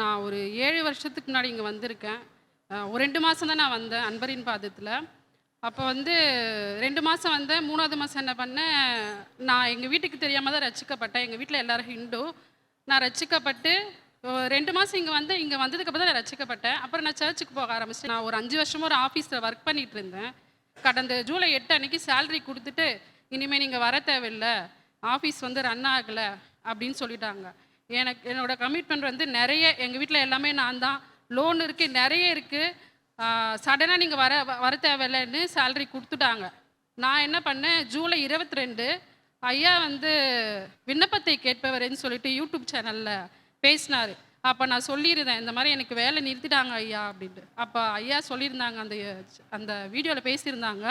நான் ஒரு ஏழு வருஷத்துக்கு முன்னாடி இங்கே வந்திருக்கேன். ஒரு ரெண்டு மாதம் தான் நான் வந்தேன் அன்பரின் பாதத்தில். அப்போ வந்து ரெண்டு மாதம் வந்தேன் மூணாவது மாதம் என்ன பண்ணேன் நான் எங்கள் வீட்டுக்கு தெரியாமல் தான் ரசிக்கப்பட்டேன். எங்கள் வீட்டில் எல்லோரும் ஹிண்டு நான் ரசிக்கப்பட்டு ரெண்டு மாதம் இங்கே வந்து இங்கே வந்ததுக்கப்புறம் தான் நான் ரசிக்கப்பட்டேன். அப்புறம் நான் சர்ச்சுக்கு போக ஆரம்பிச்சேன் நான் ஒரு அஞ்சு வருஷமாக ஒரு ஆஃபீஸில் ஒர்க் பண்ணிட்டு இருந்தேன். கடந்த ஜூலை எட்டு அன்றைக்கி சேலரி கொடுத்துட்டு இனிமேல் நீங்கள் வர தேவையில்லை. ஆஃபீஸ் வந்து ரன் ஆகலை அப்படின்னு சொல்லிட்டாங்க. எனக்கு என்னோட கமிட்மெண்ட் வந்து நிறைய எங்கள் வீட்டில் எல்லாமே நான் தான் லோன் இருக்குது நிறைய இருக்குது சடனாக நீங்கள் வர வர தேவையில்லைன்னு சேலரி கொடுத்துட்டாங்க. நான் என்ன பண்ணேன்? ஜூலை இருபத்தி ரெண்டு ஐயா வந்து விண்ணப்பத்தை கேட்பவர்னு சொல்லிட்டு யூடியூப் சேனலில் பேசினார். அப்போ நான் சொல்லியிருந்தேன் இந்த மாதிரி எனக்கு வேலை நிறுத்திட்டாங்க ஐயா அப்படின்ட்டு. அப்போ ஐயா சொல்லியிருந்தாங்க அந்த அந்த வீடியோவில் பேசியிருந்தாங்க.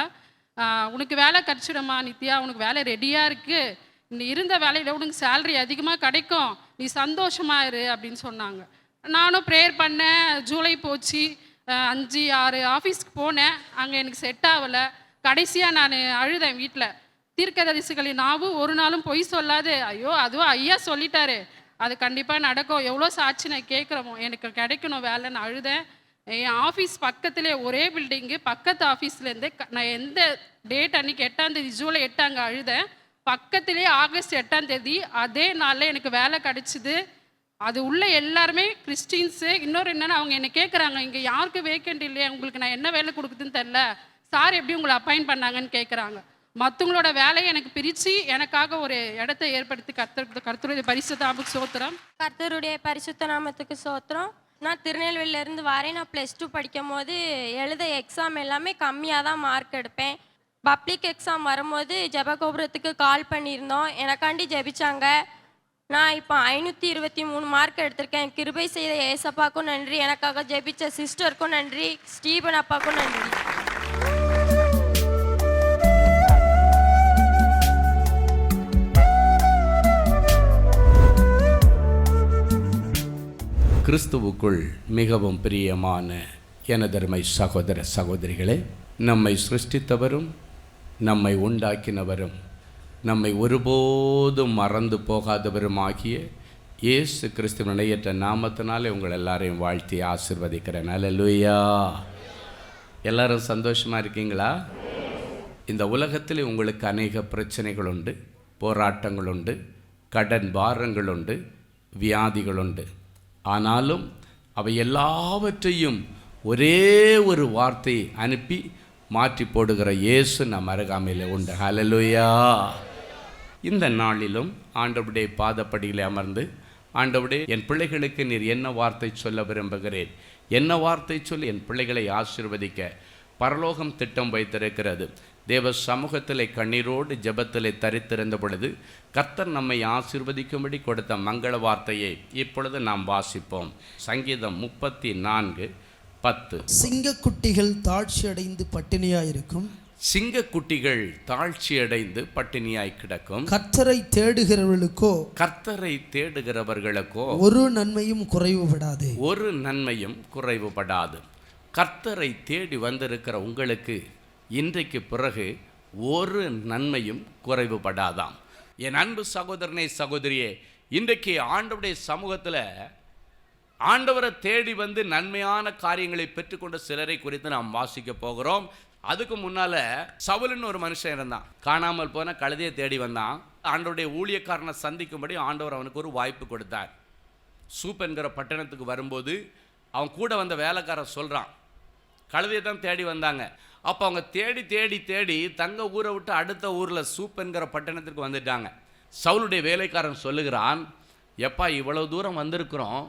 உனக்கு வேலை கிடச்சிடுமா நித்யா. உனக்கு வேலை ரெடியாக இருக்குது நீ இருந்த வேலையில் உனக்கு சேலரி அதிகமாக கிடைக்கும். நீ சந்தோஷமா இரு அப்படின்னு சொன்னாங்க. நானும் ப்ரேயர் பண்ணேன். ஜூலை போச்சு. அஞ்சு ஆறு ஆஃபீஸ்க்கு போனேன். அங்கே எனக்கு செட் ஆகலை. கடைசியாக நான் அழுதேன் வீட்டில் தீர்க்கதரிசிகளின் நாவும் ஒரு நாளும் பொய் சொல்லாது. ஐயோ அதுவும் ஐயா சொல்லிட்டாரு. அது கண்டிப்பாக நடக்கும். எவ்வளோ சாட்சி நான் கேட்குறோமோ எனக்கு கிடைக்கணும் வேலைன்னு அழுதேன். என் ஆஃபீஸ் பக்கத்திலே ஒரே பில்டிங்கு பக்கத்து ஆஃபீஸ்லேருந்தே நான் எந்த டேட் அன்றைக்கி எட்டாம் தேதி ஜூலை எட்டு அங்கே அழுதேன். பக்கத்திலே ஆகஸ்ட் எட்டாம் தேதி அதே நாளில் எனக்கு வேலை கிடச்சிது. அது உள்ள எல்லாருமே கிறிஸ்டின்ஸு. இன்னொரு என்னென்னு அவங்க என்ன கேட்குறாங்க இங்கே யாருக்கு வேக்கண்ட் இல்லையா? உங்களுக்கு நான் என்ன வேலை கொடுக்குதுன்னு தெரில சார் எப்படி உங்களை அப்பாயின் பண்ணாங்கன்னு கேட்குறாங்க மற்றவங்களோட வேலையை எனக்கு பிரித்து எனக்காக ஒரு இடத்த ஏற்படுத்தி கர்த்தர் கர்த்தருடைய பரிசுத்த நாமத்துக்கு சோத்திரம். கர்த்தருடைய பரிசுத்த நாமத்துக்கு சோத்திரம். நான் திருநெல்வேலியில இருந்து வரேன். நான் ப்ளஸ் டூ படிக்கும் போது எழுத எக்ஸாம் எல்லாமே கம்மியாக தான் மார்க் எடுப்பேன். பப்ளிக் எக்ஸாம் வரும்போது ஜெபகோபுரத்துக்கு கால் பண்ணியிருந்தோம். எனக்காண்டி ஜெபிச்சாங்க. நான் இப்போ ஐநூற்றி இருபத்தி மூணு மார்க் எடுத்திருக்கேன். கிருபை செய்த ஏசப்பாக்கும் நன்றி. எனக்காக ஜெபிச்ச சிஸ்டருக்கும் நன்றி. ஸ்டீபன் அப்பாக்கும் நன்றி. கிறிஸ்துவுக்குள் மிகவும் பிரியமான எனதருமை சகோதர சகோதரிகளே நம்மை சிருஷ்டித்தவரும் நம்மை உண்டாக்கினவரும் நம்மை ஒருபோதும் மறந்து போகாதவரும் ஆகிய இயேசு கிறிஸ்து இணையற்ற நாமத்தினாலே உங்கள் எல்லாரையும் வாழ்த்தி ஆசிர்வதிக்கிறேன். அல்லேலூயா எல்லாரும் சந்தோஷமாக இருக்கீங்களா? இந்த உலகத்தில் உங்களுக்கு அநேக பிரச்சனைகள் உண்டு போராட்டங்கள் உண்டு கடன் பாரங்கள் உண்டு வியாதிகள் உண்டு ஆனாலும் அவை எல்லாவற்றையும் ஒரே ஒரு வார்த்தை அனுப்பி மாற்றி போடுகிற இயேசு நம் அருகாமையில் உண்டு. ஹலலுயா இந்த நாளிலும் ஆண்டவுடைய பாதப்படியில் அமர்ந்து ஆண்டவுடைய என் பிள்ளைகளுக்கு நீர் என்ன வார்த்தை சொல்ல விரும்புகிறேன்? என்ன வார்த்தை சொல்லி என் பிள்ளைகளை ஆசீர்வதிக்க பரலோகம் திட்டம் வைத்திருக்கிறது. தேவ சமூகத்திலே கண்ணீரோடு ஜபத்திலே தரித்திருந்த பொழுது கர்த்தர் நம்மை ஆசீர்வதிக்கும்படி கொடுத்த மங்கள வார்த்தையை இப்பொழுது நாம் வாசிப்போம். சங்கீதம் முப்பத்தி நான்கு பத்து. சிங்கக்குட்டிகள் தாழ்ச்சி அடைந்து பட்டினியாயிருக்கும். சிங்கக்குட்டிகள் தாழ்ச்சியடைந்து பட்டினியாய் கிடக்கும். கர்த்தரை தேடுகிறவர்களுக்கோ கர்த்தரை தேடுகிறவர்களுக்கோ ஒரு நன்மையும் குறைவுபடாது. ஒரு நன்மையும் குறைவுபடாது. கர்த்தரை தேடி வந்திருக்கிற உங்களுக்கு இன்றைக்கு பிறகு ஒரு நன்மையும் குறைவுபடாதாம். என் அன்பு சகோதரனே சகோதரியே இன்றைக்கு ஆண்டவருடைய சமூகத்தில் ஆண்டவரை தேடி வந்து நன்மையான காரியங்களை பெற்றுக்கொண்ட சிலரை குறித்து நாம் வாசிக்க போகிறோம். அதுக்கு முன்னால் சவுலுன்னு ஒரு மனுஷன் இருந்தான். காணாமல் போன கழுதையை தேடி வந்தான். ஆண்டவருடைய ஊழியக்காரனை சந்திக்கும்படி ஆண்டவர் அவனுக்கு ஒரு வாய்ப்பு கொடுத்தார். சூப் என்கிற பட்டணத்துக்கு வரும்போது அவன் கூட வந்த வேலைக்காரன் சொல்கிறான் கழுதையை தான் தேடி வந்தாங்க. அப்போ அவங்க தேடி தேடி தேடி தங்க ஊரை விட்டு அடுத்த ஊரில் சூப் என்கிற பட்டணத்திற்கு வந்துட்டாங்க. சவுளுடைய வேலைக்காரன் சொல்லுகிறான் எப்பா இவ்வளவு தூரம் வந்திருக்கிறோம்.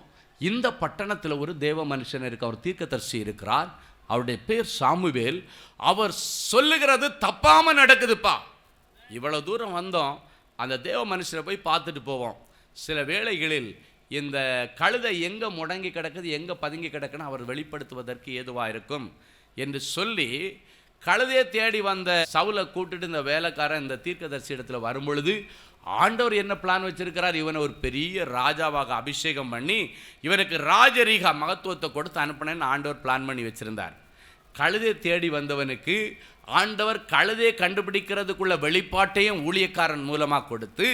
இந்த பட்டணத்தில் ஒரு தேவ மனுஷன் இருக்கு அவர் தீர்க்கதர்சி இருக்கிறார். அவருடைய பேர் சாமுவேல். அவர் சொல்லுகிறது தப்பாமல் நடக்குதுப்பா. இவ்வளோ தூரம் வந்தோம் அந்த தேவ மனுஷனை போய் பார்த்துட்டு போவோம். சில வேளைகளில் இந்த கழுதை எங்கே முடங்கி கிடக்குது எங்கே பதுங்கி கிடக்குன்னு அவர் வெளிப்படுத்துவதற்கு ஏதுவாக இருக்கும் என்று சொல்லி கழுதையை தேடி வந்த சவுலை கூட்டுட்டு இந்த வேலைக்காரன் இந்த தீர்க்கதரிசி இடத்துல வரும்பொழுது ஆண்டவர் என்ன பிளான் வச்சிருக்கிறார்? இவனை ஒரு பெரிய ராஜாவாக அபிஷேகம் பண்ணி இவனுக்கு ராஜரீக மகத்துவத்தை கொடுத்து அனுப்பினேன்னு ஆண்டவர் பிளான் பண்ணி வச்சுருந்தார். கழுதை தேடி வந்தவனுக்கு ஆண்டவர் கழுதையை கண்டுபிடிக்கிறதுக்குள்ள வெளிப்பாட்டையும் ஊழியக்காரன் மூலமாக கொடுத்து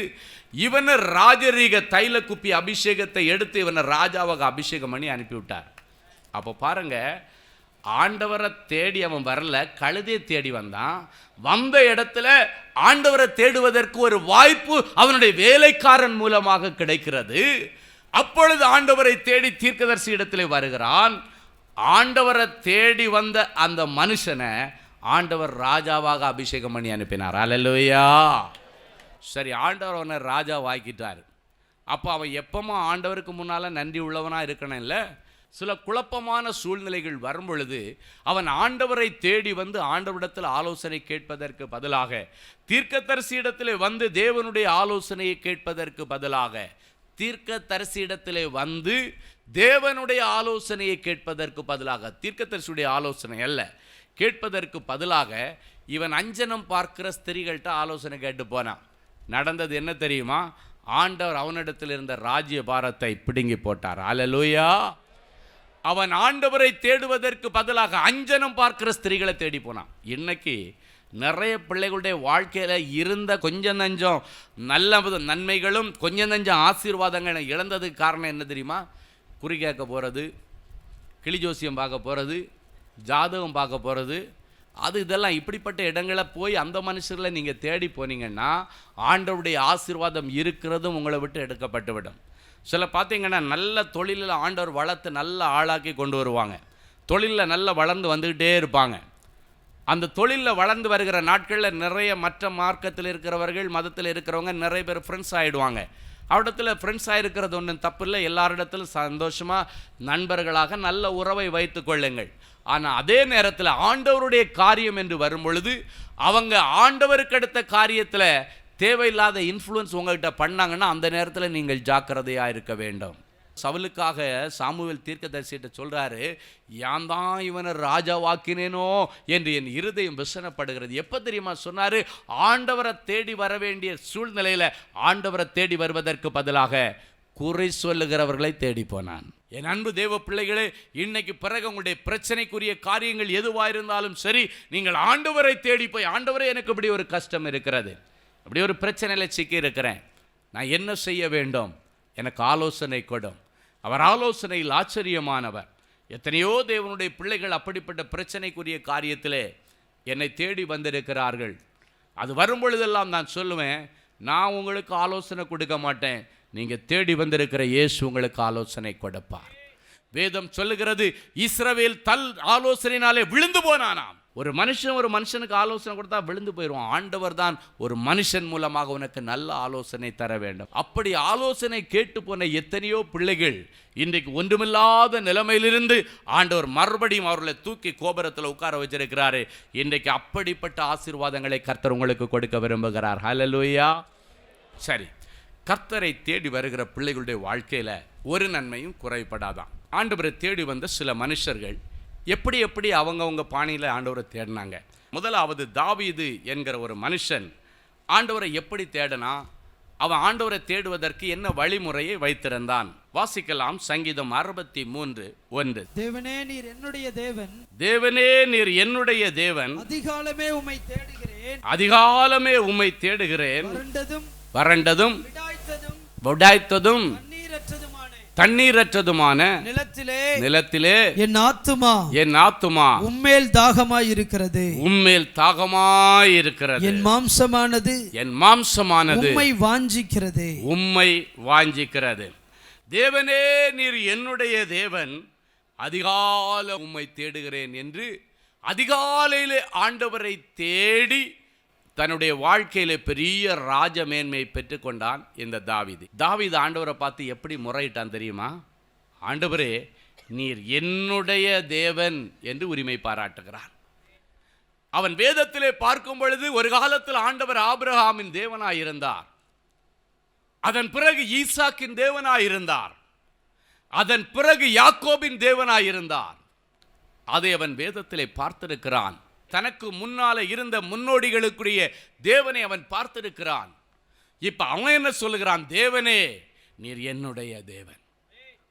இவனை ராஜரீக தைல குப்பி அபிஷேகத்தை எடுத்து இவனை ராஜாவாக அபிஷேகம் பண்ணி அனுப்பிவிட்டார். அப்போ பாருங்க ஆண்டவரை தேடி அவன் வரல கழுதையை தேடி வந்தான். வந்த இடத்துல ஆண்டவரை தேடுவதற்கு ஒரு வாய்ப்பு அவனுடைய வேலைக்காரன் மூலமாக கிடைக்கிறது. அப்பொழுது ஆண்டவரை தேடி தீர்க்கதரிசி இடத்திலே வருகிறான். ஆண்டவரை தேடி வந்த அந்த மனுஷனை ஆண்டவர் ராஜாவாக அபிஷேகம் பண்ணி அனுப்பினார். அல்லேலூயா சரி ஆண்டவர் அவனை ராஜா வாக்கிட்டார் அப்போ அவன் எப்பமா ஆண்டவருக்கு முன்னால் நன்றி உள்ளவனாக இருக்கணும் இல்லை சில குழப்பமான சூழ்நிலைகள் வரும் பொழுது அவன் ஆண்டவரை தேடி வந்து ஆண்டவரிடத்தில் ஆலோசனை கேட்பதற்கு பதிலாக தீர்க்கதரிசியிடத்திலே வந்து தேவனுடைய ஆலோசனையை கேட்பதற்கு பதிலாக தீர்க்கதரிசியிடத்திலே வந்து தேவனுடைய ஆலோசனையை கேட்பதற்கு பதிலாக தீர்க்கதரிசியுடைய ஆலோசனை அல்ல கேட்பதற்கு பதிலாக இவன் அஞ்சனம் பார்க்கிற ஸ்திரீகள்கிட்ட ஆலோசனை கேட்டு போனான். நடந்தது என்ன தெரியுமா? ஆண்டவர் அவனிடத்தில் இருந்த ராஜ்ய பாரத்தை பிடுங்கி போட்டார். அலலூயா அவன் ஆண்டவரை தேடுவதற்கு பதிலாக அஞ்சனம் பார்க்கிற ஸ்திரீகளை தேடி போனான். இன்னைக்கு நிறைய பிள்ளைகளுடைய வாழ்க்கையில் இருந்த கொஞ்சம் நஞ்சம் நல்ல நன்மைகளும் கொஞ்சம் நஞ்சம் ஆசீர்வாதங்கள் இழந்ததுக்கு காரணம் என்ன தெரியுமா? குறி கேட்க போகிறது கிளி ஜோசியம் பார்க்க போகிறது ஜாதகம் பார்க்க போகிறது அது இதெல்லாம் இப்படிப்பட்ட இடங்களை போய் அந்த மனுஷர்களை நீங்கள் தேடி போனீங்கன்னா ஆண்டவருடைய ஆசீர்வாதம் இருக்கிறதும் உங்களை விட்டு எடுக்கப்பட்டுவிடும். சில பார்த்தீங்கன்னா நல்ல தொழிலில் ஆண்டவர் வளர்த்து நல்ல ஆளாக்கி கொண்டு வருவாங்க. தொழிலில் நல்லா வளர்ந்து வந்துக்கிட்டே இருப்பாங்க. அந்த தொழிலில் வளர்ந்து வருகிற நாட்களில் நிறைய மற்ற மார்க்கத்தில் இருக்கிறவர்கள் மதத்தில் இருக்கிறவங்க நிறைய பேர் ஃப்ரெண்ட்ஸ் ஆகிடுவாங்க அவரிடத்தில் ஃப்ரெண்ட்ஸ் ஆகிருக்கிறது ஒன்றும் தப்பு இல்லை எல்லாரிடத்திலும் சந்தோஷமாக நண்பர்களாக நல்ல உறவை வைத்து கொள்ளுங்கள். ஆனால் அதே நேரத்தில் ஆண்டவருடைய காரியம் என்று வரும் பொழுது அவங்க ஆண்டவருக்கு அடுத்த காரியத்தில் தேவையில்லாத இன்ஃப்ளூயன்ஸ் உங்கள்கிட்ட பண்ணாங்கன்னா அந்த நேரத்தில் நீங்கள் ஜாக்கிரதையாக இருக்க வேண்டும். சவுலுக்காக சாமுவேல் தீர்க்கதரிசிகிட்ட சொல்கிறாரு யான் தான் இவனை ராஜாவாக்கினேனோ? என்று என் இருதயம் விசனப்படுகிறது. எப்போ தெரியுமா சொன்னார்? ஆண்டவரை தேடி வர வேண்டிய சூழ்நிலையில் ஆண்டவரை தேடி வருவதற்கு பதிலாக குறை சொல்லுகிறவர்களை தேடி போனான். என் அன்பு தேவ பிள்ளைகளே இன்னைக்கு பிறகு உங்களுடைய பிரச்சனைக்குரிய காரியங்கள் எதுவாக இருந்தாலும் சரி நீங்கள் ஆண்டவரை தேடி போய் ஆண்டவரே எனக்கு இப்படி ஒரு கஷ்டம் இருக்கிறது. அப்படி ஒரு பிரச்சனையில் சிக்கி இருக்கிறேன். நான் என்ன செய்ய வேண்டும்? எனக்கு ஆலோசனை கொடும் அவர் ஆலோசனையில் ஆச்சரியமானவர். எத்தனையோ தேவனுடைய பிள்ளைகள் அப்படிப்பட்ட பிரச்சனைக்குரிய காரியத்திலே என்னை தேடி வந்திருக்கிறார்கள். அது வரும் பொழுதெல்லாம் நான் சொல்லுவேன் நான் உங்களுக்கு ஆலோசனை கொடுக்க மாட்டேன். நீங்கள் தேடி வந்திருக்கிற இயேசு உங்களுக்கு ஆலோசனை கொடுப்பார். வேதம் சொல்லுகிறது இஸ்ரவேல் தல் ஆலோசனையினாலே விழுந்து போனானாம். ஒரு மனுஷன் ஒரு மனுஷனுக்கு ஆலோசனை கொடுத்தா விழுந்து போயிடுவான். ஆண்டவர் தான் ஒரு மனுஷன் மூலமாக உனக்கு நல்ல ஆலோசனை தர வேண்டும். அப்படி ஆலோசனை கேட்டு போன எத்தனையோ பிள்ளைகள் இன்றைக்கு ஒன்றுமில்லாத நிலைமையிலிருந்து ஆண்டவர் மறுபடியும் அவர்களை தூக்கி கோபுரத்தில் உட்கார வச்சிருக்கிறாரு. இன்றைக்கு அப்படிப்பட்ட ஆசீர்வாதங்களை கர்த்தர் உங்களுக்கு கொடுக்க விரும்புகிறார். ஹலலூயா சரி கர்த்தரை தேடி வருகிற பிள்ளைகளுடைய வாழ்க்கையில் ஒரு நன்மையும் குறைபடாதான். ஆண்டவரை தேடி வந்த சில மனுஷர்கள் எப்படி எப்படி அவங்கவங்க பாணியில் ஆண்டவரை தேடினாங்க. முதலாவது தாவீது என்கிற ஒரு மனுஷன் ஆண்டவரை எப்படி தேடினா அவன் ஆண்டவரை தேடுவதற்கு என்ன வழிமுறையை வைத்திருந்தான். வாசிக்கலாம் சங்கீதம் அறுபத்தி மூன்று ஒன்று. தேவனே நீர் என்னுடைய தேவன். தேவனே நீர் என்னுடைய தேவன். அதிகாலமே உம்மை தேடுகிறேன். அதிகாலமே உம்மை தேடுகிறேன். வறண்டதும் வறண்டதும் விடாய்த்ததும் தண்ணீரற்றதுமான நிலத்திலே நிலத்திலே என் ஆத்துமா என் ஆத்துமா உம்மேல் தாகமாய் இருக்கிறது உம்மேல் தாகமாயிருக்கிறது. என் மாம்சமானது என் மாம்சமானது உம்மை வாஞ்சிக்கிறது. உம்மை வாஞ்சிக்கிறது. தேவனே நீர் என்னுடைய தேவன் அதிகால உம்மை தேடுகிறேன் என்று அதிகாலையிலே ஆண்டவரை தேடி தன்னுடைய வாழ்க்கையில பெரிய ராஜ மேன்மையை பெற்றுக்கொண்டான் இந்த தாவிது. தாவிது ஆண்டவரை பார்த்து எப்படி முறையிட்டான் தெரியுமா? ஆண்டவரே நீர் என்னுடைய தேவன் என்று உரிமை பாராட்டுகிறான் அவன் வேதத்திலே பார்க்கும் பொழுது ஒரு காலத்தில் ஆண்டவர் ஆபிரகாமின் தேவனாயிருந்தார் அதன் பிறகு ஈசாக்கின் தேவனாயிருந்தார் அதன் பிறகு யாக்கோபின் தேவனாயிருந்தார் அதை அவன் வேதத்திலே பார்த்திருக்கிறான். தனக்கு முன்னால இருந்த முன்னோடிகளுக்குரிய தேவனை அவன் பார்த்திருக்கிறான். இப்போ அவன் என்ன சொல்லுகிறான்? தேவனே நீர் என்னுடைய தேவன்.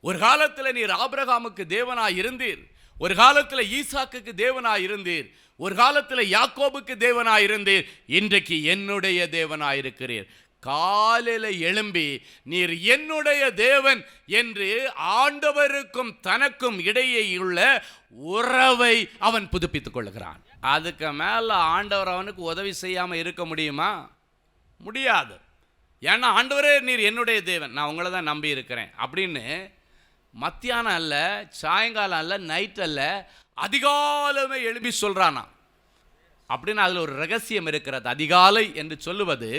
ஒரு காலத்தில் நீர் ஆபிரகாமுக்கு தேவனாய் இருந்தீர். ஒரு காலத்தில் ஈசாக்குக்கு தேவனாய் இருந்தீர். ஒரு காலத்தில் யாக்கோபுக்கு தேவனாய் இருந்தீர். இன்றைக்கு என்னுடைய தேவனாய் இருக்கிறீர். காலையில் எழும்பி நீர் என்னுடைய தேவன் என்று ஆண்டவருக்கும் தனக்கும் இடையே உள்ள உறவை அவன் புதுப்பித்துக் கொள்கிறான் அதுக்கு மேலே ஆண்டவர் அவனுக்கு உதவி செய்யாமல் இருக்க முடியுமா? முடியாது. ஏன்னா ஆண்டவரே நீர் என்னுடைய தேவன். நான் உங்களை தான் நம்பி இருக்கிறேன். அப்படின்னு மத்தியானம் அல்ல சாயங்காலம் அல்ல நைட் அல்ல அதிகாலமே எழுப்பி சொல்கிறானா அப்படின்னு அதில் ஒரு ரகசியம் இருக்கிறது. அதிகாலை என்று சொல்லுவது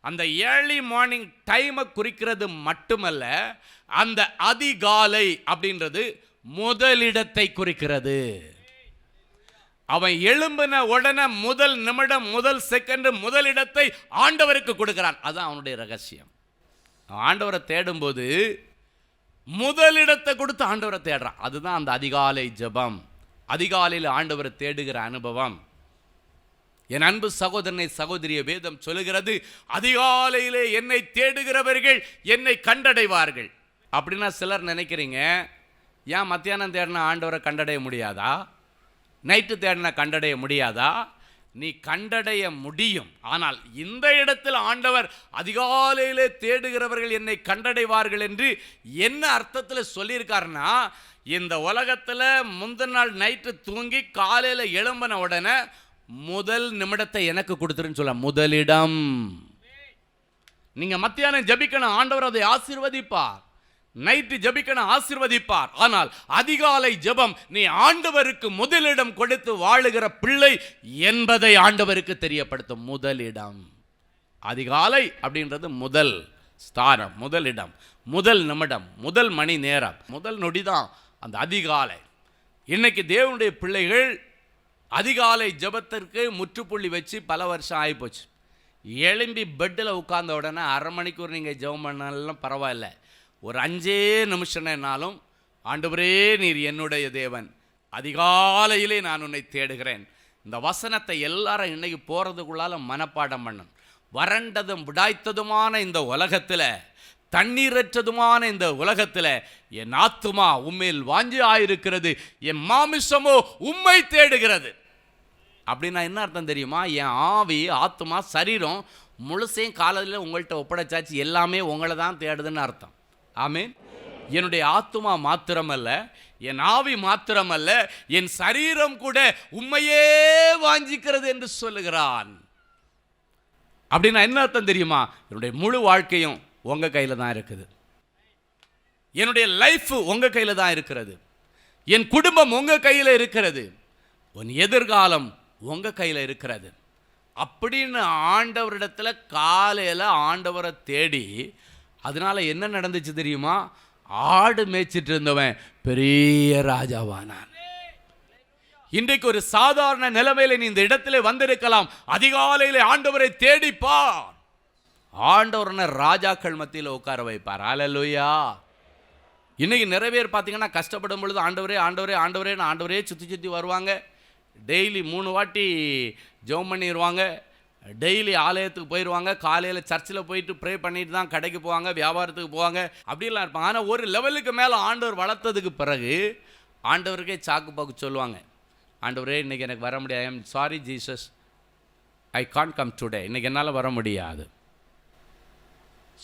அந்த ஏர்லி மார்னிங் டைமை குறிக்கிறது மட்டுமல்ல அந்த அதிகாலை அப்படின்றது முதலிடத்தை குறிக்கிறது. அவன் எழும்பின உடனே முதல் நிமிடம் முதல் செகண்ட் முதலிடத்தை ஆண்டவருக்கு கொடுக்கிறான். அதுதான் அவனுடைய ரகசியம். ஆண்டவரை தேடும்போது முதலிடத்தை கொடுத்து ஆண்டவரை தேடுறான். அதுதான் அந்த அதிகாலை ஜெபம். அதிகாலையில் ஆண்டவரை தேடுகிற அனுபவம். என் அன்பு சகோதரனை சகோதரிய வேதம் சொல்லுகிறது அதிகாலையிலே என்னை தேடுகிறவர்கள் என்னை கண்டடைவார்கள். அப்படின்னா சிலர் நினைக்கிறீங்க ஏன் மத்தியானம் தேடின ஆண்டவரை கண்டடைய முடியாதா? நைட்டு தேடினா கண்டடைய முடியாதா? நீ கண்டடைய முடியும். ஆனால் இந்த இடத்தில் ஆண்டவர் அதிகாலையிலே தேடுகிறவர்கள் என்னை கண்டடைவார்கள் என்று என்ன அர்த்தத்தில் சொல்லியிருக்காருன்னா இந்த உலகத்தில் முந்தின நாள் நைட்டு தூங்கி காலையில் எழும்பின உடனே முதல் நிமிடத்தை எனக்கு கொடுத்துருன்னு சொல்ல முதலிடம். நீங்க மத்தியானம் ஜபிக்கணும் ஆண்டவர் அதை ஆசீர்வதிப்பார். நைட்டு ஜபிக்கணும் ஆசிர்வதிப்பார். ஆனால் அதிகாலை ஜெபம் நீ ஆண்டவருக்கு முதலிடம் கொடுத்து வாழுகிற பிள்ளை என்பதை ஆண்டவருக்கு தெரியப்படுத்தும் முதலிடம். அதிகாலை அப்படின்றது முதல் ஸ்தானம் முதலிடம் முதல் நிமிடம் முதல் மணி நேரம் முதல் நொடி தான் அந்த அதிகாலை. இன்னைக்கு தேவனுடைய பிள்ளைகள் அதிகாலை ஜெபத்திற்கு முற்றுப்புள்ளி வச்சு பல வருஷம் ஆகிப்போச்சு எழும்பி பெட்டில் உட்கார்ந்த உடனே அரை மணிக்கூர் நீங்கள் ஜெபம் பண்ணாலும் பரவாயில்ல. ஒரு அஞ்சே நிமிஷம்னாலும் ஆண்டவரே நீர் என்னுடைய தேவன். அதிகாலையிலே நான் உன்னை தேடுகிறேன். இந்த வசனத்தை எல்லாரும் இன்னைக்கு போகிறதுக்குள்ளால மனப்பாடம் பண்ணும். வறண்டதும் விடாய்த்ததுமான இந்த உலகத்தில் தண்ணீரற்றதுமான இந்த உலகத்தில் என் ஆத்துமா உண்மையில் வாஞ்சி ஆயிருக்கிறது என் மாமிசமோ உம்மை தேடுகிறது. அப்படின்னா என்ன அர்த்தம் தெரியுமா? என் ஆவி ஆத்மா சரீரம் முழுசையும் காலையில் உங்கள்கிட்ட ஒப்படைச்சாச்சு எல்லாமே உங்களை தான் தேடுதுன்னு அர்த்தம். ஆமீன். என்னுடைய ஆத்துமா மாத்திரமல்ல என் ஆவி மாத்திரமல்ல என் சரீரம் கூட உண்மையே வாஞ்சிக்கிறது என்று சொல்லுகிறான். அப்படின்னா என்ன அர்த்தம் தெரியுமா? என்னுடைய முழு வாழ்க்கையும் உங்கள் கையில் தான் இருக்குது. என்னுடைய லைஃப் உங்கள் கையில் தான் இருக்கிறது. என் குடும்பம் உங்கள் கையில் இருக்கிறது. உன் எதிர்காலம் உங்கள் கையில் இருக்கிறது. அப்படின்னு ஆண்டவரிடத்தில் காலையில் ஆண்டவரை தேடி அதனால என்ன நடந்துச்சு தெரியுமா? ஆடு மேய்ச்சிட்டு இருந்தவன் பெரிய ராஜாவானான். இன்றைக்கு ஒரு சாதாரண நிலைமையில நீ இந்த இடத்துல வந்திருக்கலாம். அதிகாலையில் ஆண்டவரை தேடிப்பார் ஆண்டவரனை ராஜாக்கள் மத்தியில் உட்கார வைப்பார். அலலுயா இன்னைக்கு நிறைய பேர் பார்த்தீங்கன்னா கஷ்டப்படும் பொழுது ஆண்டவரே ஆண்டவரே ஆண்டவரேன்னு ஆண்டவரே சுற்றி சுற்றி வருவாங்க. டெய்லி மூணு வாட்டி ஜெபம் பண்ணிடுவாங்க டெய்லி ஆலயத்துக்கு போயிடுவாங்க காலையில் சர்ச்சில் போயிட்டு ப்ரே பண்ணிட்டு தான் கடைக்கு போவாங்க வியாபாரத்துக்கு போவாங்க அப்படிலாம் இருப்பாங்க. ஆனால் ஒரு லெவலுக்கு மேலே ஆண்டவர் வளர்த்ததுக்கு பிறகு ஆண்டவருக்கே சாக்கு பாக்கு சொல்லுவாங்க. ஆண்டவரே இன்னைக்கு எனக்கு வர முடியாது. I'm sorry Jesus I can't come today இன்றைக்கி என்னால் வர முடியாது.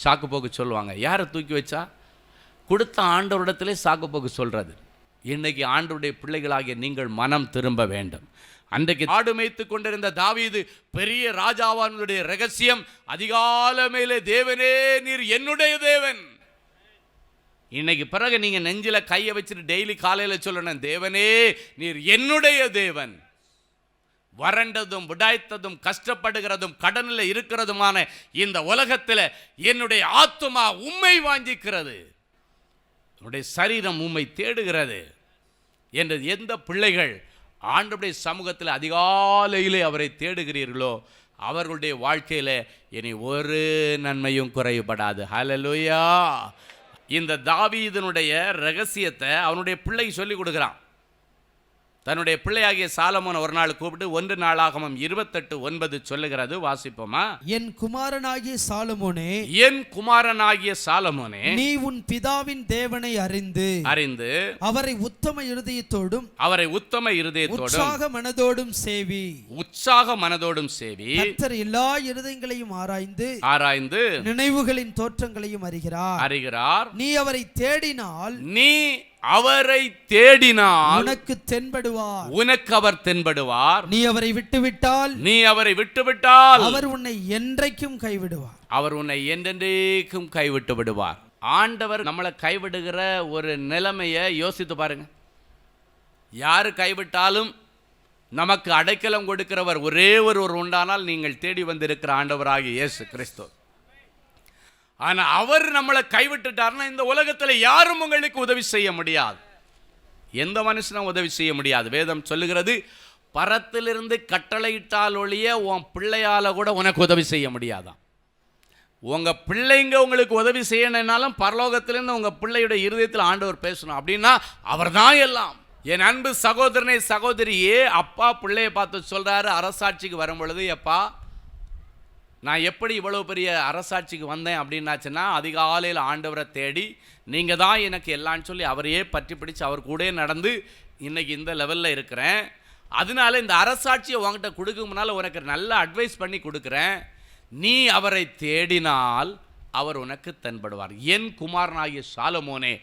சாக்கு போக்கு சொல்லுவாங்க. யாரை தூக்கி வச்சா? கொடுத்த ஆண்டவரிடத்திலே சாக்கு போக்கு சொல்கிறது இன்னைக்கு ஆண்டவருடைய பிள்ளைகளாகிய நீங்கள் மனம் திரும்ப வேண்டும். அன்றைக்கு ஆடு மேய்த்து கொண்டிருந்த தாவீது பெரிய ராஜாவானுடைய ரகசியம் அதிகாலமேலே தேவனே நீர் என்னுடைய தேவன். இன்னைக்கு பிறகு நீங்கள் நெஞ்சில் கையை வச்சுட்டு டெய்லி காலையில் சொல்லணும் தேவனே நீர் என்னுடைய தேவன். வறண்டதும் விடாய்த்ததும் கஷ்டப்படுகிறதும் கடனில் இருக்கிறதுமான இந்த உலகத்தில் என்னுடைய ஆத்மா உண்மை வாஞ்சிக்கிறது. என்னுடைய சரீரம் உண்மை தேடுகிறது. என்று எந்த பிள்ளைகள் ஆண்டுடைய சமூகத்தில் அதிகாலையிலே அவரை தேடுகிறீர்களோ அவர்களுடைய வாழ்க்கையில் இனி ஒரு நன்மையும் குறைவுபடாது. ஹலலுயா இந்த தாவீதனுடைய ரகசியத்தை அவனுடைய பிள்ளைக்கு சொல்லி கொடுக்குறான். தன்னுடைய பிள்ளையாகிய சாலமோன் ஒரு நாள் கூப்பிட்டு ஒன்று நாளாகமம் இருபத்தெட்டு ஒன்பது சொல்லுகிறது வாசிப்போமா? என் குமாரனாகிய சாலமோனே என் குமாரனாகிய சாலமோனே நீ உன் பிதாவின் தேவனை அறிந்து அறிந்து அவரை உத்தம இருதயத்தோடும் அவரை உத்தம இருதயத்தோடும் உற்சாக மனதோடும் சேவி. உற்சாக மனதோடும் சேவி கர்த்தர் எல்லா இருதயங்களையும் ஆராய்ந்து ஆராய்ந்து நினைவுகளின் தோற்றங்களையும் அறிகிறார். அறிகிறார். நீ அவரை தேடினால் நீ அவரை தேடினால் உனக்கு தென்படுவார். உனக்கு அவர் தென்படுவார். நீ அவரை விட்டுவிட்டால் நீ அவரை விட்டுவிட்டால் அவர் உன்னை என்றைக்கும் கைவிடுவார். அவர் உன்னை என்றென்றைக்கும் கைவிட்டு விடுவார். ஆண்டவர் நம்மளை கைவிடுகிற ஒரு நிலைமையை யோசித்து பாருங்க. யாரு கைவிட்டாலும் நமக்கு அடைக்கலம் கொடுக்கிறவர் ஒரே ஒருவர் உண்டானால் நீங்கள் தேடி வந்திருக்கிற ஆண்டவராகிய இயேசு கிறிஸ்து. ஆனால் அவர் நம்மளை கைவிட்டுட்டார்னா இந்த உலகத்தில் யாரும் உங்களுக்கு உதவி செய்ய முடியாது. எந்த மனுஷனும் உதவி செய்ய முடியாது. வேதம் சொல்லுகிறது பரத்திலிருந்து கட்டளையிட்டால் ஒழிய உன் பிள்ளையால் கூட உனக்கு உதவி செய்ய முடியாதாம். உங்கள் பிள்ளைங்க உங்களுக்கு உதவி செய்யணும்னாலும் பரலோகத்திலேருந்து உங்கள் பிள்ளையுடைய இருதயத்தில் ஆண்டவர் பேசணும். அப்படின்னா அவர் தான் எல்லாம். என் அன்பு சகோதரனை சகோதரியே அப்பா பிள்ளையை பார்த்து சொல்கிறாரு அரசாட்சிக்கு வரும் பொழுது எப்பா நான் எப்படி இவ்வளோ பெரிய அரசாட்சிக்கு வந்தேன் அப்படின்னாச்சுன்னா அதிகாலையில் ஆண்டவரை தேடி நீங்கள் தான் எனக்கு எல்லான்னு சொல்லி அவரையே பற்றி பிடிச்சி அவர் கூடயே நடந்து இன்னைக்கு இந்த லெவலில் இருக்கிறேன். அதனால இந்த அரசாட்சியை உங்ககிட்ட கொடுக்க முன்னால் உனக்கு நல்ல அட்வைஸ் பண்ணி கொடுக்குறேன். நீ அவரை தேடினால் அவர் உனக்கு தென்படுவார். என் குமாரனாகிய சாலமோனே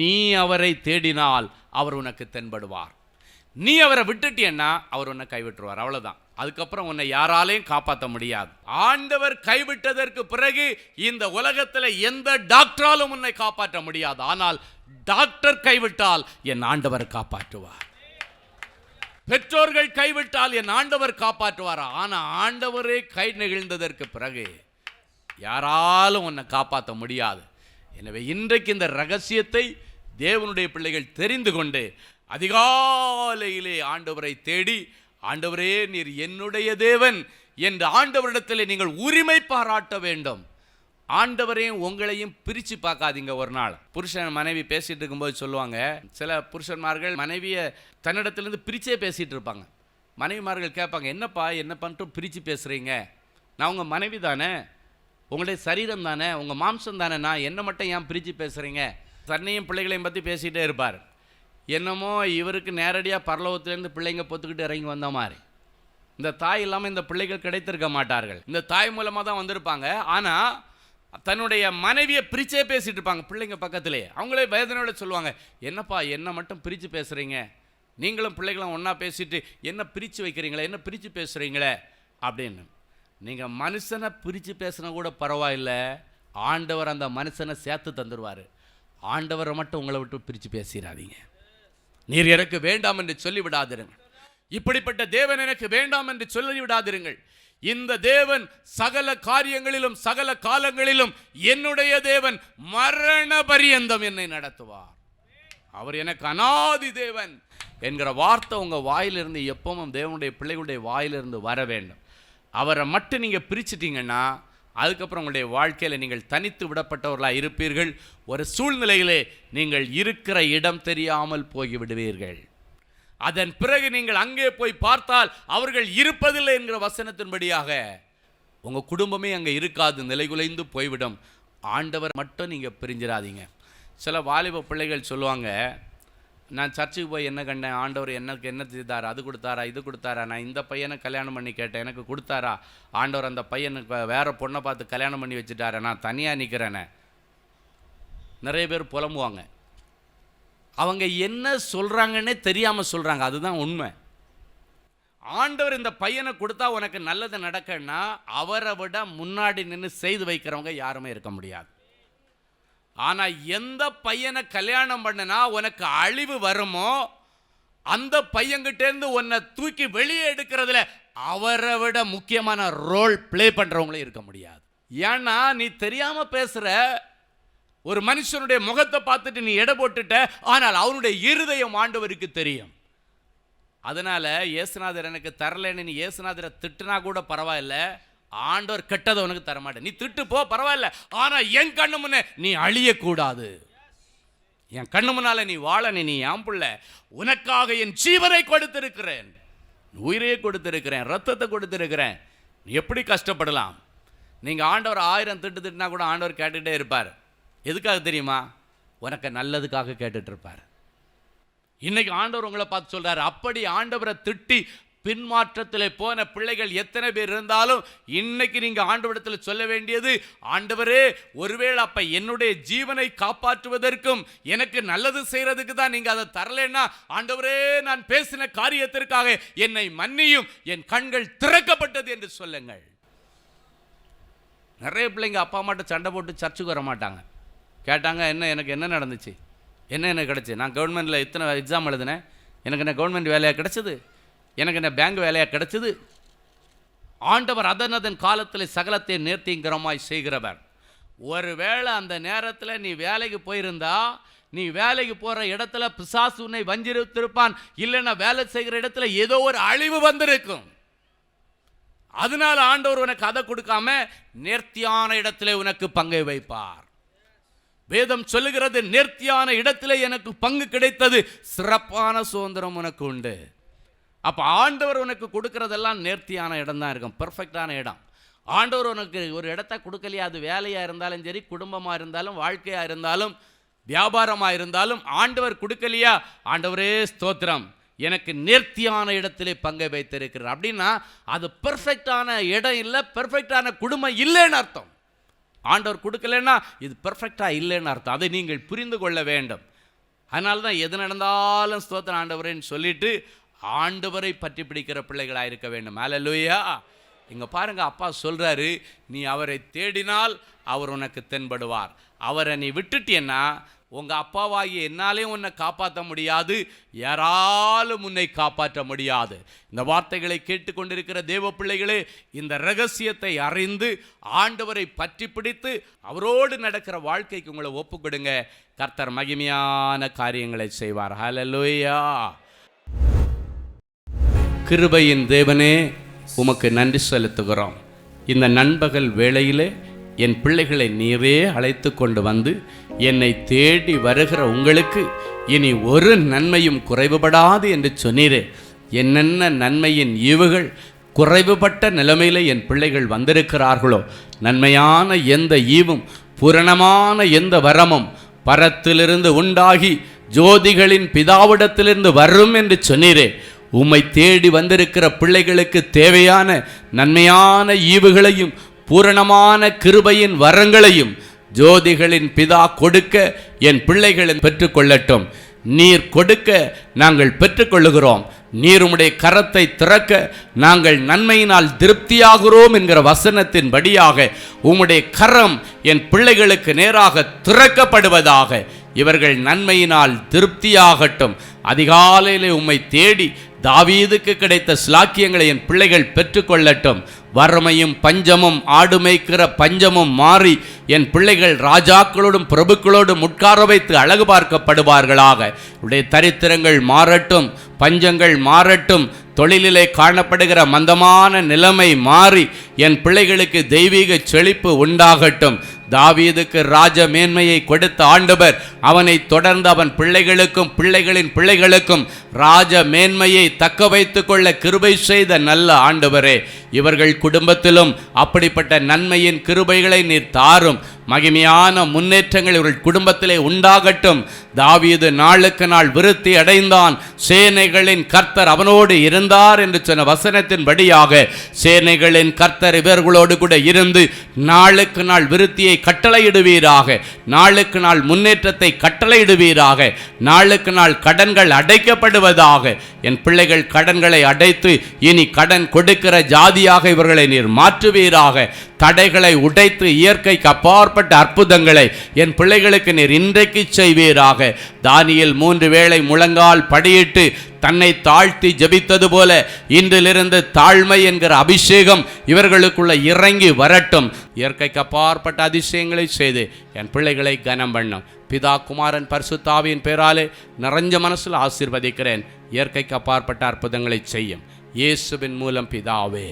நீ அவரை தேடினால் அவர் உனக்கு தென்படுவார். நீ அவரை விட்டுட்டியன்னா அவர் உன்னை கைவிட்டுருவார். அவ்வளோதான் அதுக்கப்புறம் உன்னை யாராலையும் காப்பாற்ற முடியாது. ஆண்டவர் கைவிட்டதற்கு பிறகு இந்த உலகத்தில் எந்த டாக்டராலும் உன்னை காப்பாற்ற முடியாது. ஆனால் டாக்டர் கைவிட்டால் என் ஆண்டவர் காப்பாற்றுவார். பெற்றோர்கள் கைவிட்டால் என் ஆண்டவர் காப்பாற்றுவார். ஆனால் ஆண்டவரே கை நெகிழ்ந்ததற்கு பிறகு யாராலும் உன்னை காப்பாற்ற முடியாது. எனவே இன்றைக்கு இந்த ரகசியத்தை தேவனுடைய பிள்ளைகள் தெரிந்து கொண்டு அதிகாலையிலே ஆண்டவரை தேடி ஆண்டவரே நீர் என்னுடைய தேவன் என்று ஆண்டவரிடத்தில் நீங்கள் உரிமை பாராட்ட வேண்டும். ஆண்டவரையும் உங்களையும் பிரித்து பார்க்காதீங்க ஒரு நாள். புருஷன் மனைவி பேசிகிட்டு இருக்கும்போது சொல்லுவாங்க சில புருஷன்மார்கள் மனைவியை தன்னிடத்துலேருந்து பிரிச்சே பேசிகிட்டு இருப்பாங்க. மனைவிமார்கள் கேட்பாங்க என்னப்பா என்ன பண்ணிட்டு பிரித்து பேசுகிறீங்க நான் உங்கள் மனைவி தானே. உங்களுடைய சரீரம் தானே. உங்கள் மாம்சம் தானே. நான் என்ன மட்டும் ஏன் பிரித்து பேசுகிறீங்க தன்னையும் பிள்ளைகளையும் பற்றி பேசிகிட்டே இருப்பார். என்னமோ இவருக்கு நேரடியாக பரலோகத்திலேருந்து பிள்ளைங்க பொத்துக்கிட்டு இறங்கி வந்த மாதிரி. இந்த தாய் இல்லாமல் இந்த பிள்ளைகள் கிடைத்திருக்க மாட்டார்கள். இந்த தாய் மூலமாக தான் வந்திருப்பாங்க. ஆனால் தன்னுடைய மனைவியை பிரிச்சே பேசிட்டு இருப்பாங்க பிள்ளைங்க பக்கத்திலே. அவங்களே வேதனையோட சொல்லுவாங்க என்னப்பா என்ன மட்டும் பிரித்து பேசுகிறீங்க நீங்களும் பிள்ளைகளும் ஒன்றா பேசிட்டு என்ன பிரித்து வைக்கிறீங்களே? என்ன பிரித்து பேசுகிறீங்களே அப்படின்னு. நீங்கள் மனுஷனை பிரித்து பேசுனா கூட பரவாயில்ல. ஆண்டவர் அந்த மனுஷனை சேர்த்து தந்துடுவார் ஆண்டவரை மட்டும் உங்களை விட்டு பிரித்து பேசிடாதீங்க. நீர் எனக்கு வேண்டாம் என்று சொல்லிவிடாதிருங்கள். இப்படிப்பட்ட தேவன் எனக்கு வேண்டாம் என்று சொல்லிவிடாதிருங்கள். இந்த தேவன் சகல காரியங்களிலும் சகல காலங்களிலும் என்னுடைய தேவன் மரண பரியந்தம் என்னை நடத்துவார். அவர் எனக்கு அனாதி தேவன் என்கிற வார்த்தை உங்கள் வாயிலிருந்து எப்பவும் தேவனுடைய பிள்ளைகளுடைய வாயிலிருந்து வர வேண்டும். அவரை மட்டும் நீங்கள் பிரிச்சிட்டிங்கன்னா அதுக்கப்புறம் உங்களுடைய வாழ்க்கையில் நீங்கள் தனித்து விடப்பட்டவர்களாக இருப்பீர்கள். ஒரு சூழ்நிலையிலே நீங்கள் இருக்கிற இடம் தெரியாமல் போய்விடுவீர்கள். அதன் பிறகு நீங்கள் அங்கே போய் பார்த்தால் அவர்கள் இருப்பதில்லை என்கிற வசனத்தின்படியாக உங்கள் குடும்பமே அங்கே இருக்காது நிலைகுலைந்து போய்விடும். ஆண்டவர் மட்டும் நீங்கள் பிரிஞ்சிடாதீங்க சில வாலிப பிள்ளைகள் சொல்லுவாங்க நான் சர்ச்சுக்கு போய் என்ன கண்டேன்? ஆண்டவர் எனக்கு என்ன செய்தாரா? அது கொடுத்தாரா? இது கொடுத்தாரா? நான் இந்த பையனை கல்யாணம் பண்ணி கேட்டேன். எனக்கு கொடுத்தாரா? ஆண்டவர் அந்த பையனுக்கு வேறு பொண்ணை பார்த்து கல்யாணம் பண்ணி வச்சுட்டாரா நான் தனியாக நிற்கிறேனே நிறைய பேர் புலம்புவாங்க. அவங்க என்ன சொல்கிறாங்கன்னே தெரியாமல் சொல்கிறாங்க அதுதான் உண்மை. ஆண்டவர் இந்த பையனை கொடுத்தா உனக்கு நல்லது நடக்கன்னா அவரை விட முன்னாடி நின்று செய்து வைக்கிறவங்க யாருமே இருக்க முடியாது. ஆனால் எந்த பையனை கல்யாணம் பண்ணனா உனக்கு அழிவு வருமோ அந்த பையன்கிட்டேருந்து உன்னை தூக்கி வெளியே எடுக்கிறதுல அவரை விட முக்கியமான ரோல் ப்ளே பண்ணுறவங்களே இருக்க முடியாது. ஏன்னா நீ தெரியாமல் பேசுகிற ஒரு மனுஷனுடைய முகத்தை பார்த்துட்டு நீ எடை போட்டுட்ட ஆனால் அவனுடைய இருதயம் ஆண்டவருக்கு தெரியும். அதனால் இயேசுநாதர் எனக்கு தரலைன்னு நீ இயேசுநாதரை திட்டுனா கூட பரவாயில்ல. ஆண்டவர் கெட்டதை உனக்கு தரமாட்டேன். நீ திட்டு போ பரவாயில்ல. ஆனால் என் கண்ணு முன்னே நீ அழியக்கூடாது. என் கண்ணு முன்னால நீ வாழ நீ என் புள்ள. உனக்காக என் ஜீவனை கொடுத்திருக்கிறேன். உயிரையே கொடுத்திருக்கிறேன் ரத்தத்தை கொடுத்திருக்கிறேன். நீ எப்படி கஷ்டப்படலாம்? நீங்கள் ஆண்டவர் ஆயிரம் திட்டு திட்டுனா கூட ஆண்டவர் கேட்டுகிட்டே இருப்பார். எதுக்காக தெரியுமா? உனக்கு நல்லதுக்காக கேட்டுட்ருப்பார் இருப்பார். ஆண்டவர் உங்களை பார்த்து சொல்கிறார் அப்படி ஆண்டவரை திட்டி பின்மாற்றத்தில் போன பிள்ளைகள் எத்தனை பேர் இருந்தாலும் இன்னைக்கு நீங்கள் ஆண்டவரிடத்தில் சொல்ல வேண்டியது ஆண்டவரே ஒருவேளை அப்போ என்னுடைய ஜீவனை காப்பாற்றுவதற்கும் எனக்கு நல்லது செய்கிறதுக்கு தான் நீங்கள் அதை தரலைன்னா ஆண்டவரே நான் பேசின காரியத்திற்காக என்னை மன்னியும் என் கண்கள் திறக்கப்பட்டது என்று சொல்லுங்கள். நிறைய பிள்ளைங்க அப்பா அம்மாட்ட சண்டை போட்டு சர்ச்சுக்கு வர மாட்டாங்க. கேட்டாங்க என்ன எனக்கு என்ன நடந்துச்சு? என்ன எனக்கு கிடச்சி? நான் கவர்மெண்ட்டில் இத்தனை எக்ஸாம் எழுதினேன்? எனக்கு என்ன கவர்மெண்ட் வேலையாக கிடச்சிது? எனக்கு என்ன பேங்க் வேலையாக கிடச்சிது. ஆண்டவர் அதன் அதன் காலத்தில் சகலத்தை நேர்த்திங்கிறமாய் செய்கிறவர். ஒருவேளை அந்த நேரத்தில் நீ வேலைக்கு போயிருந்தா நீ வேலைக்கு போகிற இடத்துல பிசாசு உன்னை வஞ்சிருத்திருப்பான் இல்லைன்னா வேலை செய்கிற இடத்துல ஏதோ ஒரு அழிவு வந்திருக்கும். அதனால ஆண்டவர் உனக்கு அதை கொடுக்காம நேர்த்தியான இடத்துல உனக்கு பங்கை வைப்பார். வேதம் சொல்லுகிறது நேர்த்தியான இடத்துல எனக்கு பங்கு கிடைத்தது. சிறப்பான சுதந்திரம் உனக்கு உண்டு. அப்போ ஆண்டவர் உனக்கு கொடுக்கறதெல்லாம் நேர்த்தியான இடம் தான் இருக்கும் பர்ஃபெக்டான இடம். ஆண்டவர் உனக்கு ஒரு இடத்த கொடுக்கலையா? அது வேலையாக இருந்தாலும் சரி குடும்பமாக இருந்தாலும் வாழ்க்கையாக இருந்தாலும் வியாபாரமாக இருந்தாலும் ஆண்டவர் கொடுக்கலையா? ஆண்டவரே ஸ்தோத்திரம். எனக்கு நேர்த்தியான இடத்திலே பங்கை வைத்திருக்கிறார். அப்படின்னா அது பெர்ஃபெக்டான இடம் இல்லை பெர்ஃபெக்டான குடும்பம் இல்லைன்னு அர்த்தம். ஆண்டவர் கொடுக்கலன்னா இது பெர்ஃபெக்டாக இல்லைன்னு அர்த்தம். அதை நீங்கள் புரிந்து கொள்ள வேண்டும். அதனால தான் எது நடந்தாலும் ஸ்தோத்திரம் ஆண்டவரேன்னு சொல்லிட்டு ஆண்டவரை பற்றி பிடிக்கிற பிள்ளைகளாக இருக்க வேண்டும். அலலுயா இங்கே பாருங்கள் அப்பா சொல்கிறாரு நீ அவரை தேடினால் அவர் உனக்கு தென்படுவார். அவரை நீ விட்டுட்டியன்னா உங்கள் அப்பாவாகி என்னாலையும் உன்னை காப்பாற்ற முடியாது. யாராலும் உன்னை காப்பாற்ற முடியாது. இந்த வார்த்தைகளை கேட்டுக்கொண்டிருக்கிற தேவ பிள்ளைகளே இந்த ரகசியத்தை அறிந்து ஆண்டவரை பற்றி பிடித்து அவரோடு நடக்கிற வாழ்க்கைக்கு உங்களை ஒப்பு கொடுங்க கர்த்தர் மகிமையான காரியங்களை செய்வார். ஹலலோயா கிருபையின் தேவனே உமக்கு நன்றி செலுத்துகிறோம். இந்த நண்பகல் வேளையிலே என் பிள்ளைகளை நீரே அழைத்து கொண்டு வந்து என்னை தேடி வருகிற உங்களுக்கு இனி ஒரு நன்மையும் குறைவுபடாது என்று சொன்னீரே. என்னென்ன நன்மையின் ஈவுகள் குறைவுபட்ட நிலைமையில் என் பிள்ளைகள் வந்திருக்கிறார்களோ நன்மையான எந்த ஈவும் பூரணமான எந்த வரமும் பரத்திலிருந்து உண்டாகி ஜோதிகளின் பிதாவிடத்திலிருந்து வரும் என்று சொன்னீரே. உம்மை தேடி வந்திருக்கிற பிள்ளைகளுக்கு தேவையான நன்மையான ஈவுகளையும் பூரணமான கிருபையின் வரங்களையும் ஜோதிகளின் பிதா கொடுக்க என் பிள்ளைகளின் பெற்றுக்கொள்ளட்டும் நீர் கொடுக்க நாங்கள் பெற்றுக்கொள்ளுகிறோம் நீர் உம்முடைய கரத்தை திறக்க நாங்கள் நன்மையினால் திருப்தியாகிறோம் என்கிற வசனத்தின் படியாக உம்முடைய கரம் என் பிள்ளைகளுக்கு நேராக திறக்கப்படுவதாக. இவர்கள் நன்மையினால் திருப்தியாகட்டும். அதிகாலையிலே உம்மை தேடி தாவீதுக்கு கிடைத்த ஸ்லாக்கியங்களை என் பிள்ளைகள் பெற்றுக்கொள்ளட்டும். வறுமையும் பஞ்சமும் ஆடு மேய்க்கிற பஞ்சமும் மாறி என் பிள்ளைகள் ராஜாக்களோடும் பிரபுக்களோடும் உட்கார வைத்து அழகு பார்க்கப்படுவார்களாக. உடைய தரித்திரங்கள் மாறட்டும் பஞ்சங்கள் மாறட்டும் தொழிலிலே காணப்படுகிற மந்தமான நிலைமை மாறி என் பிள்ளைகளுக்கு தெய்வீக செழிப்பு உண்டாகட்டும். தாவீதுக்கு ராஜ மேன்மையை கொடுத்த ஆண்டவர் அவனை தொடர்ந்து அவன் பிள்ளைகளுக்கும் பிள்ளைகளின் பிள்ளைகளுக்கும் ராஜ மேன்மையை தக்க வைத்துக் கொள்ள கிருபை செய்த நல்ல ஆண்டவரே. இவர்கள் குடும்பத்திலும் அப்படிப்பட்ட நன்மையின் கிருபைகளை நீர் தாரும். மகிமையான முன்னேற்றங்கள் இவர்கள் குடும்பத்திலே உண்டாகட்டும். தாவீது நாளுக்கு நாள் விருத்தி அடைந்தான். சேனைகளின் கர்த்தர் அவனோடு இருந்தார் என்று சொன்ன வசனத்தின் படியாக சேனைகளின் கர்த்தர் இவர்களோடு கூட இருந்து நாளுக்கு நாள் விருத்தியை கட்டளையிடுவீராக. நாளுக்கு நாள் முன்னேற்றத்தை கட்டளையிடுவீராக. நாளுக்கு நாள் கடன்கள் அடைக்கப்படுவதாக. என் பிள்ளைகள் கடன்களை அடைத்து இனி கடன் கொடுக்கிற ஜாதியாக இவர்களை நீர் மாற்றுவீராக. தடைகளை உடைத்து இயற்கைக்கு அப்பாற்பட்ட அற்புதங்களை என் பிள்ளைகளுக்கு நீர் இன்றைக்கு செய்வீராக. தானியல் மூன்று வேளை முழங்கால் படியிட்டு தன்னை தாழ்த்தி ஜபித்தது போல இன்றிலிருந்து தாழ்மை என்கிற அபிஷேகம் இவர்களுக்குள்ள இறங்கி வரட்டும். இயற்கைக்கு அப்பாற்பட்ட அதிசயங்களை செய்து என் பிள்ளைகளை கனம் பண்ணும். பிதா குமாரன் பரிசுத்தாவியின் பேராலே நிறைஞ்ச மனசில் ஆசீர்வதிக்கிறேன். இயற்கைக்கு அப்பாற்பட்ட அற்புதங்களை செய்யும். இயேசுவின் மூலம் பிதாவே.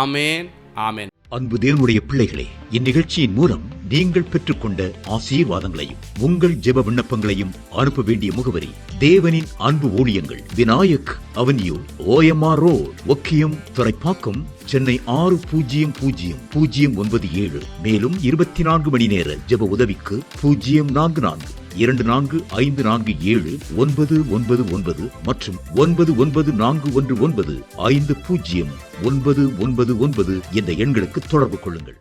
ஆமேன் ஆமேன். அன்பு தேவனுடைய பிள்ளைகளே இந்நிகழ்ச்சியின் மூலம் நீங்கள் பெற்றுக்கொண்ட ஆசீர்வாதங்களையும் உங்கள் ஜெப விண்ணப்பங்களையும் அனுப்ப வேண்டிய முகவரி தேவனின் அன்பு ஊழியங்கள் Vinayak avenue OMR road Okkiyam Thoraipakkam Chennai ஆறு பூஜ்ஜியம் பூஜ்ஜியம் பூஜ்ஜியம் ஒன்பது ஏழு மேலும் இருபத்தி நான்கு மணி நேர ஜெப உதவிக்கு பூஜ்ஜியம் நான்கு நான்கு. இரண்டு நான்கு ஐந்து நான்கு ஏழு ஒன்பது ஒன்பது ஒன்பது மற்றும் ஒன்பது ஒன்பது நான்கு ஒன்று ஒன்பது ஐந்து பூஜ்ஜியம் ஒன்பது ஒன்பது ஒன்பது என்ற எண்களுக்கு தொடர்பு கொள்ளுங்கள்.